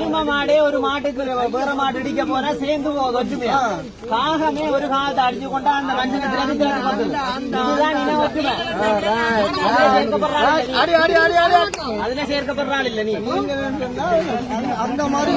எரும மாடே ஒரு மாட்டுக்கு வேற மாடு அடிக்க போனா சேர்ந்து ஒற்றுமையா? காகமே ஒரு காலத்தை அடிச்சு கொண்டா அந்த திறந்து இதுதான் இன ஒற்றுமை. நீ. அதுல சேர்க்கப்படுறாள் இல்ல நீ. அந்த மாதிரி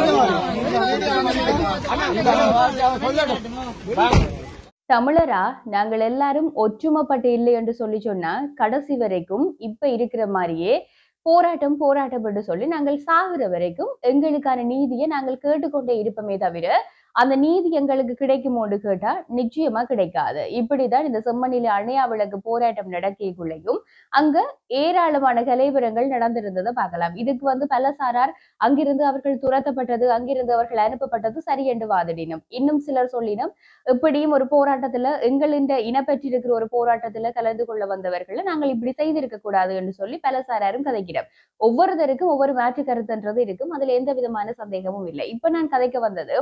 தமிழரா நாங்கள் எல்லாரும் ஒற்றுமைப்பட்டு இல்லை என்று சொல்லி சொன்னா கடைசி வரைக்கும் இப்ப இருக்கிற மாதிரியே போராட்டம் போராட்டம் என்று சொல்லி நாங்கள் சாகுற வரைக்கும் எங்களுக்கான நீதியை நாங்கள் கேட்டுக்கொண்டே இருப்போமே தவிர அந்த நீதி எங்களுக்கு கிடைக்குமோன்னு கேட்டா நிச்சயமா கிடைக்காது. இப்படிதான் இந்த செம்மணில அணையா விளக்கு போராட்டம் நடக்கைக்குள்ளேயும் அங்க ஏராளமான கலைவரங்கள் நடந்திருந்ததை பார்க்கலாம். இதுக்கு வந்து பல சாரார் அங்கிருந்து அவர்கள் துரத்தப்பட்டது அங்கிருந்து அவர்கள் அனுப்பப்பட்டது சரி என்று வாதிடினும். இன்னும் சிலர் சொல்லினும் இப்படியும் ஒரு போராட்டத்துல எங்களின் இனப்பற்றிருக்கிற ஒரு போராட்டத்துல கலந்து கொள்ள வந்தவர்களை நாங்கள் இப்படி செய்திருக்க கூடாது என்று சொல்லி பல சாராரும் கதைக்கிறோம் ஒவ்வொருத்தருக்கும் ஒவ்வொரு மாற்று கருத்துன்றது இருக்கும். அதுல எந்த விதமான சந்தேகமும் இல்லை. இப்ப நான் கதைக்க வந்தது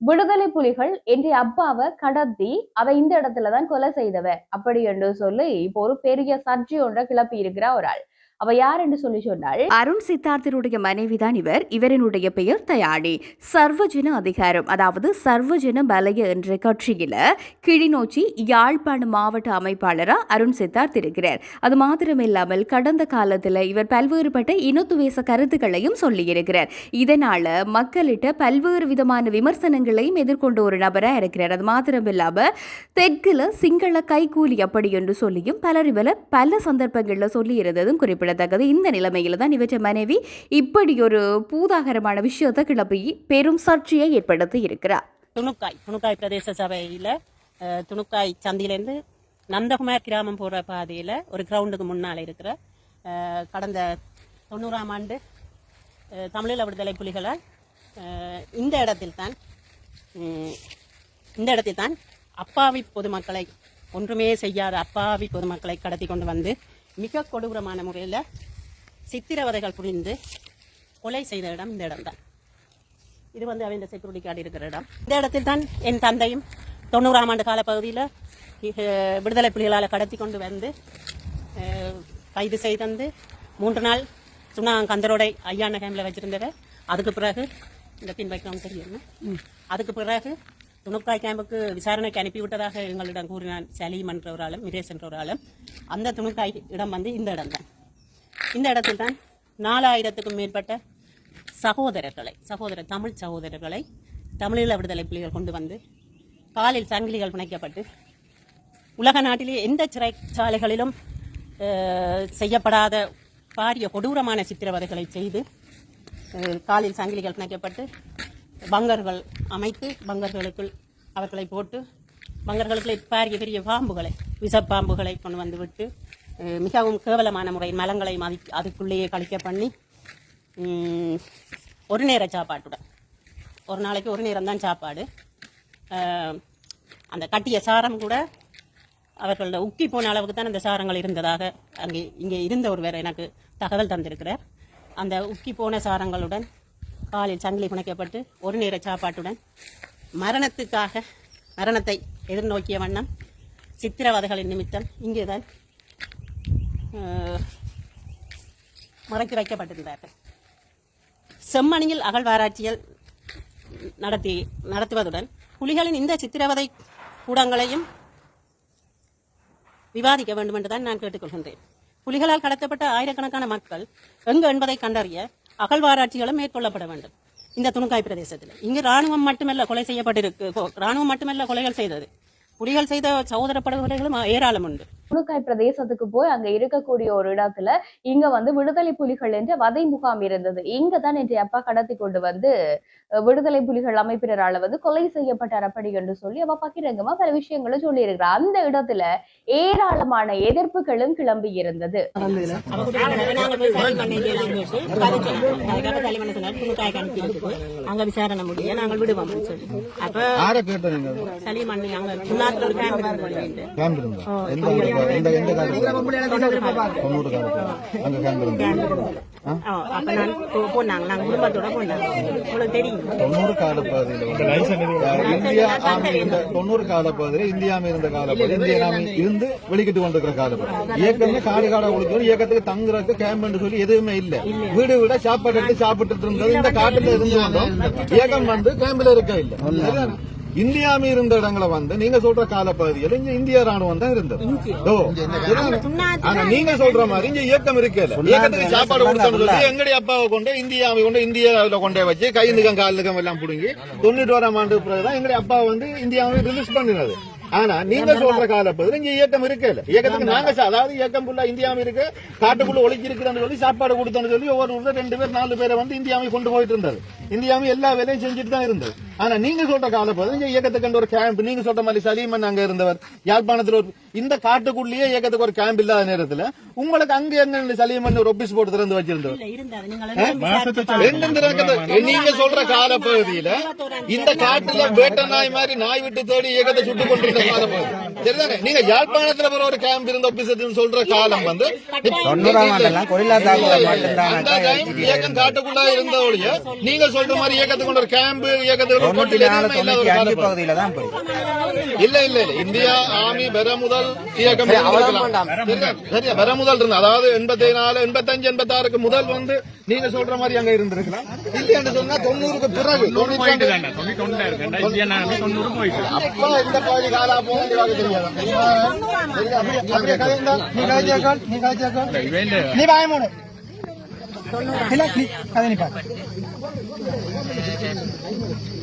விடுதலை புலிகள் என்னுடைய அப்பாவை கடத்தி அதை இந்த இடத்துலதான் கொலை செய்தவ. அப்படி என்று சொல்லி இப்போ ஒரு பெரிய சர்ச்சை ஒன்றை கிளப்பி இருக்கிற ஒரு ஆள். அவ யார் என்று சொல்லி சொன்னால்? அருண் சித்தார்த்தனுடைய மனைவிதான் இவர். இவரினுடைய பெயர் தயாளி. சர்வஜன அதிகாரம். அதாவது சர்வஜன பலய என்ற கட்சியில கிளிநொச்சி யாழ்ப்பாண மாவட்ட அமைப்பாளரா அருண் சித்தார்த் இருக்கிறார். அது மாத்திரமில்லாமல் கடந்த காலத்துல இவர் பல்வேறுபட்ட இனத்துவேச கருத்துக்களையும் சொல்லியிருக்கிறார். இதனால மக்களிட்ட பல்வேறு விதமான விமர்சனங்களையும் எதிர்கொண்ட ஒரு நபரா இருக்கிறார். அது மாத்திரமில்லாம தெற்குல சிங்கள கைகூலி அப்படி என்று சொல்லியும் பலர் இவரை பல சந்தர்ப்பங்கள்ல சொல்லி இருந்ததும் குறிப்பிடத்தக்கது இந்த நிலைமையில் தான் இவற்றை மனைவி இப்படி ஒரு பூதாகரமான விஷயத்தை கிளப்பி பெரும் சர்ச்சையை ஏற்படுத்தி இருக்கிறார். துணுக்காய் துணுக்காய் பிரதேச சபையில் துணுக்காய் சந்தையிலேருந்து நந்தகுமார் கிராமம் போகிற பாதையில் ஒரு கிரவுண்டுக்கு முன்னால் இருக்கிற கடந்த தொண்ணூறாம் ஆண்டு தமிழில் தமிழீழ விடுதலை புலிகளால் இந்த இடத்தில் தான் இந்த இடத்தில் தான் அப்பாவி பொதுமக்களை ஒன்றுமே செய்யாத அப்பாவி பொதுமக்களை கடத்தி கொண்டு வந்து மிக கொடூரமான முறையில் சித்திரவதைகள் புரிந்து கொலை செய்த இடம் இந்த இடம்தான். இது வந்து அவன் செக்யூரிட்டி கார்டு இருக்கிற இடம். இந்த இடத்தில் தான் என் தந்தையும் தொண்ணூறாம் ஆண்டு காலப்பகுதியில் விடுதலை புலிகளால் கடத்தி கொண்டு வந்து கைது செய்தந்து மூன்று நாள் சுண்ணா கந்தரோடை ஐயான கேமில் வச்சிருந்தவர். அதுக்கு பிறகு இந்த பின் வைக்கவும் தெரியும்? அதுக்கு பிறகு துணுக்காய் கேம்புக்கு விசாரணைக்கு அனுப்பிவிட்டதாக எங்களிடம் கூறினான் சலீம் என்ற ஒரு ஆளும் என்ற ஒரு ஆளும் அந்த துணுக்காய் இடம் வந்து இந்த இடம் தான் இந்த இடத்தில் தான் நாலாயிரத்துக்கும் மேற்பட்ட சகோதரர்களை சகோதர தமிழ் சகோதரர்களை தமிழீழ விடுதலை புலிகள் கொண்டு வந்து காலில் சங்கிலிகள் பிணைக்கப்பட்டு உலக நாட்டிலே எந்த சிறைச்சாலைகளிலும் செய்யப்படாத பாரிய கொடூரமான சித்திரவதைகளை செய்து காலில் சங்கிலிகள் பிணைக்கப்பட்டு பங்கர்கள் அமைத்து பங்கர்களுக்குள் அவர்களை போட்டு பங்கர்களுக்குள்ளே பாரிய பெரிய பாம்புகளை விஷப்பாம்புகளை கொண்டு வந்து விட்டு மிகவும் கேவலமான முறையில் மலங்களை மதி அதுக்குள்ளேயே கழிக்க பண்ணி ஒரு நேர சாப்பாட்டுடன். ஒரு நாளைக்கு ஒரு நேரம் தான் சாப்பாடு. அந்த கட்டிய சாரம் கூட அவர்களோட உக்கி போன அளவுக்கு தான் அந்த சாரங்கள் இருந்ததாக அங்கே இங்கே இருந்த ஒருவர் எனக்கு தகவல் தந்திருக்கிறார். அந்த உக்கி போன சாரங்களுடன் காலில் சங்கிலி புனைக்கப்பட்டு ஒரு நேர சாப்பாட்டுடன் மரணத்துக்காக மரணத்தை எதிர்நோக்கிய வண்ணம் சித்திரவதைகளின் நிமித்தம் இங்குதான் மறைத்து வைக்கப்பட்டிருந்தார்கள். செம்மணியில் அகழ்வாராய்ச்சியல் நடத்தி நடத்துவதுடன் புலிகளின் இந்த சித்திரவதை கூடங்களையும் விவாதிக்க வேண்டும் என்றுதான் நான் கேட்டுக்கொள்கின்றேன். புலிகளால் கடத்தப்பட்ட ஆயிரக்கணக்கான மக்கள் எங்கு என்பதை கண்டறிய அகழ்வாராய்ச்சிகளும் மேற்கொள்ளப்பட வேண்டும். இந்த துணுக்காய் பிரதேசத்தில். இங்கு ராணுவம் மட்டுமல்ல கொலை செய்யப்பட்டிருக்கு. ராணுவம் மட்டுமல்ல கொலைகள் செய்தது. புலிகள் செய்த சகோதர படுகொலைகளும் ஏராளம் உண்டு. முழுக்காய் பிரதேசத்துக்கு போய் அங்க இருக்கக்கூடிய ஒரு இடத்துல இங்க வந்து விடுதலை புலிகள் என்ற வதை முகாம் இருந்தது. இங்க தான் என் அப்பா கடத்தி கொண்டு வந்து விடுதலை புலிகள் அமைப்பினரால வந்து கொலை செய்யப்பட்டார் அப்படி என்று சொல்லி அவ பகிரங்கமா பல விஷயங்களும் சொல்லி இருக்கிறார் அந்த இடத்துல ஏராளமான எதிர்ப்புகளும் கிளம்பி இருந்தது. அங்க விசாரணை முடிய நாங்கள் விடுவோம் சொல்லி அப்ப யாரை கேட்ட நீங்க சலிமண்ணி அங்க இருந்தா எந்த காலத்துல தொண்ணூறு காலத்துல. அங்க கேம்ப் இருந்தா ஆ, அப்ப நான் போ- போனாங்க. நாங்க குடும்பத்தோட போனாங்க. உங்களுக்கு தெரியும். தொண்ணூறு கால இந்தியா இருந்த தொண்ணூறு கால இருந்த இந்திய வெளிக்கிட்டு கொண்டிருக்கிற காலப்பகுதி இயக்கமே காடு காடா ஒழிக்கணும் இயக்கத்துக்கு தங்குறதுக்கு கேம்ப் சொல்லி எதுவுமே இல்ல. வீடு வீட சாப்பாடு எடுத்து சாப்பிட்டு இருந்தது. இந்த காட்டுல இருந்து வந்தோம். இயக்கம் வந்து கேம்ப்ல இருக்க இல்ல. சரிதானே? இந்தியா ஆர்மி இருந்த இடங்களை வந்து நீங்க சொல்ற காலப்பகுதியில் இங்க இந்திய ராணுவம் தான் இருந்தது? ஆனா நீங்க சொல்ற மாதிரி இங்க இயக்கம் இருக்கல. இயக்கத்துக்கு சாப்பாடு கொடுத்தோம்னு சொல்லி எங்களுடைய அப்பாவை கொண்டு இந்திய ஆர்மி கொண்டு இந்தியாவில கொண்டு வச்சு கை நிகம் கால் நிகம் எல்லாம் புடுங்கி தொண்ணூற்றி ஓராம் ஆண்டு பிறகுதான் எங்களுடைய அப்பா வந்து இந்தியாவை ரிலீஸ் பண்ணினது. ஆனா நீங்க சொல்ற காலப்பகுதியில் இங்க இயக்கம் இருக்கல. இயக்கத்துக்கு நாங்க அதாவது இயக்கம் ஃபுல்லா இந்தியாவும் இருக்கு. காட்டுக்குள்ள ஒளிச்சு இருக்குன்னு சொல்லி சாப்பாடு கொடுத்தோம்னு சொல்லி ஒவ்வொரு ரெண்டு பேர் நாலு பேரை வந்து இந்தியாவை கொண்டு போயிட்டு இருந்தது இந்தியாவும் எல்லா வேலையும் செஞ்சுட்டு தான் இருந்தது. ஆனா நீங்க சொல்ற காலப்பகுதியில் இங்க இயக்கத்துக்கு ஒரு கேம்ப் நீங்க சொல்ற மாதிரி சலீமன் அங்க இருந்தவர் யாழ்ப்பாணத்துல ஒரு இந்த காட்டுக்குள்ளேயே இயக்கத்துக்கு ஒரு கேம்ப் இல்லாத நேரத்துல உங்களுக்கு அங்க எங்க சலீமன் ஒரு ஒபிஸ் போட்டு திறந்து வச்சிருந்தவர். நீங்க சொல்ற காலப்பகுதியில இந்த காட்டுல வேட்டை நாய் மாதிரி நாய் விட்டு தேடி இயக்கத்தை சுட்டு கொண்டிருந்த காலப்பகுதி சரிதானே? நீங்க யாழ்ப்பாணத்துல போற ஒரு கேம்ப் இருந்த ஆபீசர் சொல்ற காலம் வந்து இயக்கம் காட்டுக்குள்ள இருந்த ஒழிய நீங்க சொல்ற மாதிரி இயக்கத்துக்கு ஒரு கேம்ப் இயக்கத்துக்கு தொண்ணூத்தி கொட்டில் நாலு எதுவுமே இல்லாத தொண்ணூத்தி ஒரு அஞ்சு காலப்பகுதி. பகுதியில தான் போய். இல்ல இல்ல இல்ல. இந்தியா ஆர்மி பெற முதல் இயக்கம். சரியா? இருந்தது அதாவது எண்பத்தி நாலு எண்பத்தஞ்சு எண்பத்தாறுக்கு முதல் வந்து நீங்க சொல்ற மாதிரி அங்க இருந்திருக்கலாம். இல்லையான்னு சொன்னா தொண்ணூறுக்கு பிறகு அப்ப இந்த பகுதி காலா இல்ல நீ கதை நீ பாரு.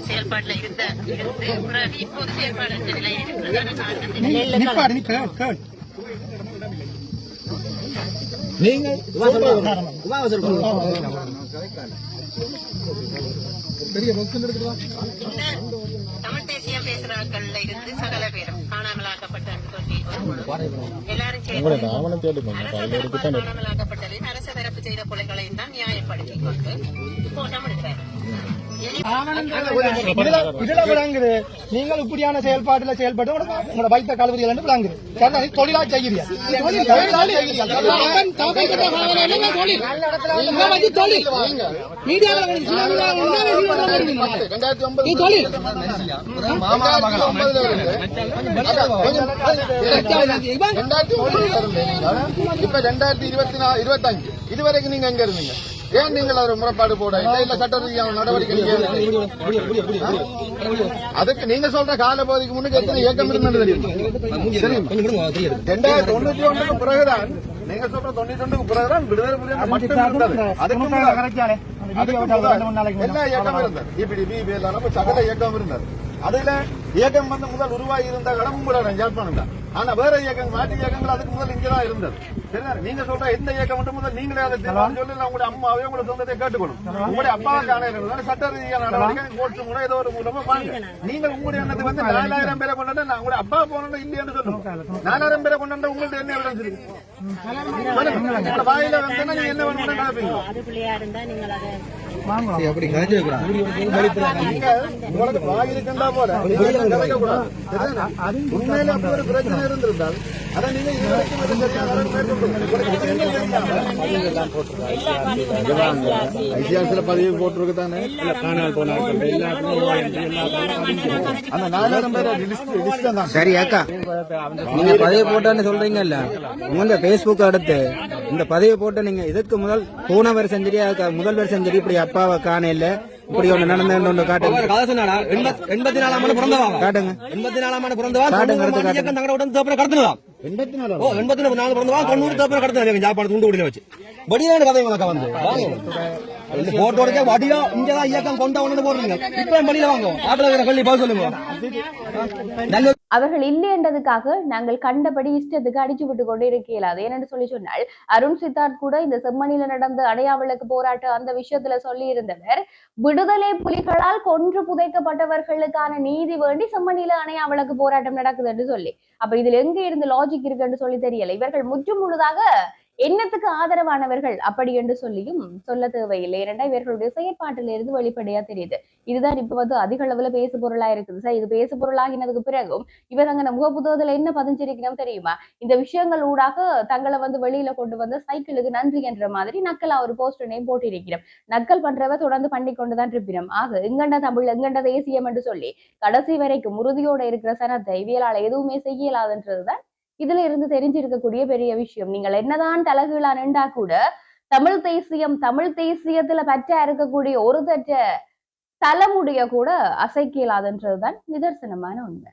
செயல்பாட்டுல இருந்த இருந்து பிறகு இப்போது செயல்பாடு நிலையில் இருக்கிறது நிப்பாடு நீ கேள் கேள் நீங்க பெரிய தமிழ் தேசியம் பேசுறவர்கள்ல இருந்து சகல பேரும் காணாமலாக்கப்பட்ட எல்லாரும் சேர்ந்து அரசு காணாமலாக்கப்பட்டதையும் அரசு செய்த கொலைகளையும் தான் நியாயப்படுத்திக் கொண்டு போட்டம் நீங்கள் இப்படியான செயல்பாட்டுல செயல்பட்டு உங்களோட வைத்த கல்விகள் என்று விளங்குது தொழிலா நீங்கள் இப்ப ரெண்டாயிரத்தி இருபத்தி இருபத்தஞ்சு இதுவரைக்கும் நீங்க எங்க இருந்தீங்க? ஏன் நீங்கள் ஒரு முறைப்பாடு போட இல்ல இல்ல சட்ட ரீதியான நடவடிக்கை? அதுக்கு நீங்க சொல்ற கால பகுதிக்கு முன்னுக்கு எத்தனை இயக்கம் இருந்தது தெரியும். ரெண்டாயிரத்தி தொண்ணூத்தி ஒண்ணுக்கு பிறகுதான் நீங்க சொல்ற தொண்ணூத்தி ஒண்ணுக்கு பிறகுதான் விடுதலை புலிகள் மட்டும் இருந்தது. அதுக்கு எல்லா இயக்கம் இருந்தது. இப்படி பிபி சகல இயக்கம் இருந்தது. அதுல இயக்கம் வந்து முதல் உருவாகி இருந்த இடம் கூட யாழ்ப்பாணம் தான் ஆனா வேற இயக்கம் மாற்று இயக்கங்கள் அதுக்கு முதல் இங்கதான் இருந்தது. சரிதானே? நீங்க சொல்ற எந்த இயக்கம் மட்டும் முதல் நீங்களே அதை தீர்மானம் சொல்லி நான் உங்களுடைய அம்மாவே உங்களை சொந்தத்தை கேட்டுக்கணும் உங்களுடைய அப்பாவை காண சட்ட ரீதியான நடவடிக்கை கோர்ட்டு மூலம் ஏதோ ஒரு மூலமா வாங்க நீங்கள் உங்களுடைய எண்ணத்துக்கு வந்து நாலாயிரம் பேரை கொண்டாந்து நான் உங்களுடைய அப்பா போனோம் இல்லையான்னு சொல்லுங்க. நாலாயிரம் பேரை கொண்டாந்து உங்கள்ட்ட என்ன எவிடன்ஸ் இருக்கு வாயில வந்து நீங்க என்ன வேணும்னு நினைப்பீங்க அது பிள்ளையா இருந்தா நீங்கள் அதை அப்படி கழிச்சு வைக்கிறான் நீங்க உங்களுக்கு வாய் இருக்கண்டா போல? உண்மையில அப்படி ஒரு பிரச்சனை இருந்திருந்தால் நீங்க அது மேற்கொண்டு பதிவு போட்டிருக்கு தானே அந்த நாலாயிரம் பேர் சரி அக்கா நீங்க பதிவு போட்டேன்னு சொல்றீங்கல்ல? உங்க பேஸ்புக் அடுத்து இந்த பதிவு போட்டு நீங்க இதுக்கு முதல் போன வருஷம் சரி முதல் வருஷம் சரி இப்படி அப்பாவை காண இல்ல. இப்படி ஒண்ணு நடந்து ஒண்ணு காட்டுங்க. கதை எண்பத்தி நாலாம் ஆண்டு பிறந்தவா காட்டுங்க. எண்பத்தி நாலாம் ஆண்டு பிறந்தவா? காட்டுங்க, இயக்கம் தங்கட உடனே கடத்தினதா எண்பத்தி நாலு ஓ எண்பத்தி நாலு பிறந்தவா? தொண்ணூறு தோப்பனை கடத்தினா ஜாப்பாடு துண்டு குடியில வச்சு. வடியான கதை உனக்கு வந்து. போட்டோட வடியா இங்கதான் இயக்கம் கொண்ட உடனே போடுறீங்க. இப்ப வெளியில வாங்க. ஆப்பிள் கள்ளி பதில் சொல்லுங்க. நல்ல அவர்கள் இல்லை என்றதுக்காக நாங்கள் கண்டபடி இஷ்டத்துக்கு அடிச்சு விட்டு கொண்டு இருக்க இயலாது ஏனென்று சொல்லி சொன்னால் அருண் சித்தார்த் கூட இந்த செம்மணியில நடந்த அடையா விளக்கு போராட்டம் அந்த விஷயத்துல சொல்லி இருந்தவர் விடுதலை புலிகளால் கொன்று புதைக்கப்பட்டவர்களுக்கான நீதி வேண்டி செம்மணியில அணையா விளக்கு போராட்டம் நடக்குது என்று சொல்லி. அப்ப இதுல எங்க இருந்து லாஜிக் இருக்குன்னு சொல்லி தெரியல. இவர்கள் முற்று முழுதாக என்னத்துக்கு ஆதரவானவர்கள் அப்படி என்று சொல்லியும் சொல்ல தேவையில்லை. ஏனென்றா இவர்களுடைய செயற்பாட்டிலிருந்து வெளிப்படையா தெரியுது. இதுதான் இப்ப வந்து அதிக அளவுல பேசு பொருளா இருக்குது சார். இது பேசு பொருளாகினதுக்கு பிறகும் இவர் அங்க முகப்புதகத்துல என்ன பதிஞ்சிருக்கணும் தெரியுமா? இந்த விஷயங்கள் ஊடாக தங்களை வந்து வெளியில கொண்டு வந்து சைக்கிளுக்கு நன்றி என்ற மாதிரி நக்கலா ஒரு நேம் போட்டிருக்கிறோம். நக்கல் பண்றவ தொடர்ந்து பண்ணி கொண்டுதான் இருப்பினோம் ஆக எங்கண்ட தமிழ் எங்கண்ட தேசியம் என்று சொல்லி கடைசி வரைக்கும் உறுதியோட இருக்கிற சனத்தை இவியலால எதுவுமே செய்யலாதுன்றதுதான் இதுல இருந்து தெரிஞ்சிருக்கக்கூடிய பெரிய விஷயம். நீங்கள் என்னதான் தலகுகளா நின்றா கூட தமிழ் தேசியம் தமிழ் தேசியத்துல பற்றா இருக்கக்கூடிய ஒரு தற்ற தலைமுடிய கூட அசைக்க இயலாதுன்றதுதான் நிதர்சனமான உண்மை.